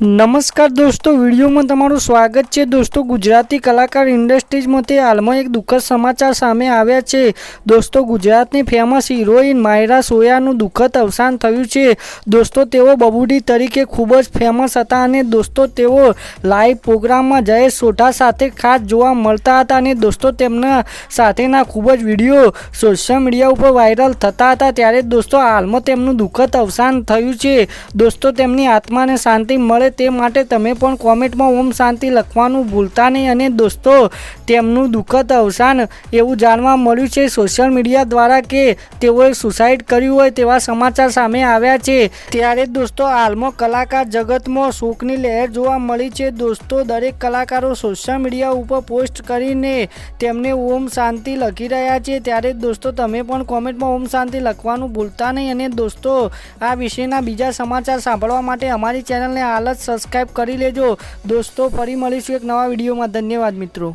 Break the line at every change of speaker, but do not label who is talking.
નમસ્કાર દોસ્તો, વિડીયોમાં તમારું સ્વાગત છે. દોસ્તો, ગુજરાતી કલાકાર ઇન્ડસ્ટ્રીઝમાંથી હાલમાં એક દુઃખદ સમાચાર સામે આવ્યા છે. દોસ્તો, ગુજરાતની ફેમસ હિરોઈન માયરા સોયાનું દુઃખદ અવસાન થયું છે. દોસ્તો, તેઓ બબુડી તરીકે ખૂબ જ ફેમસ હતા અને દોસ્તો, તેઓ લાઈવ પ્રોગ્રામમાં જયેશ સોઢા સાથે ખાસ જોવા મળતા હતા અને દોસ્તો, તેમના સાથેના ખૂબ જ વીડિયો સોશિયલ મીડિયા ઉપર વાયરલ થતા હતા. ત્યારે દોસ્તો, હાલમાં તેમનું દુઃખદ અવસાન થયું છે. દોસ્તો, તેમની આત્માને શાંતિ મળે તે માટે તમે પણ કોમેન્ટમાં ઓમ શાંતિ લખવાનું ભૂલતા નહીં અને દોસ્તો, તેમનું દુઃખદ અવસાન એવું જાણવા મળ્યું છે સોશિયલ મીડિયા દ્વારા કે તેઓએ સુસાઇડ કર્યું હોય તેવા સમાચાર સામે આવ્યા છે. ત્યારે દોસ્તો, હાલમાં કલાકાર જગતમાં શોકની લહેર જોવા મળી છે. દોસ્તો, દરેક કલાકારો સોશિયલ મીડિયા ઉપર પોસ્ટ કરીને તેમને ઓમ શાંતિ લખી રહ્યા છે. ત્યારે દોસ્તો, તમે પણ કોમેન્ટમાં ઓમ શાંતિ લખવાનું ભૂલતા નહીં અને દોસ્તો, આ વિશેના બીજા સમાચાર સાંભળવા માટે અમારી ચેનલને હાલ સબસ્ક્રાઈબ કરી લેજો. દોસ્તો ફરી મળીશું એક નવા વિડીયોમાં. ધન્યવાદ મિત્રો.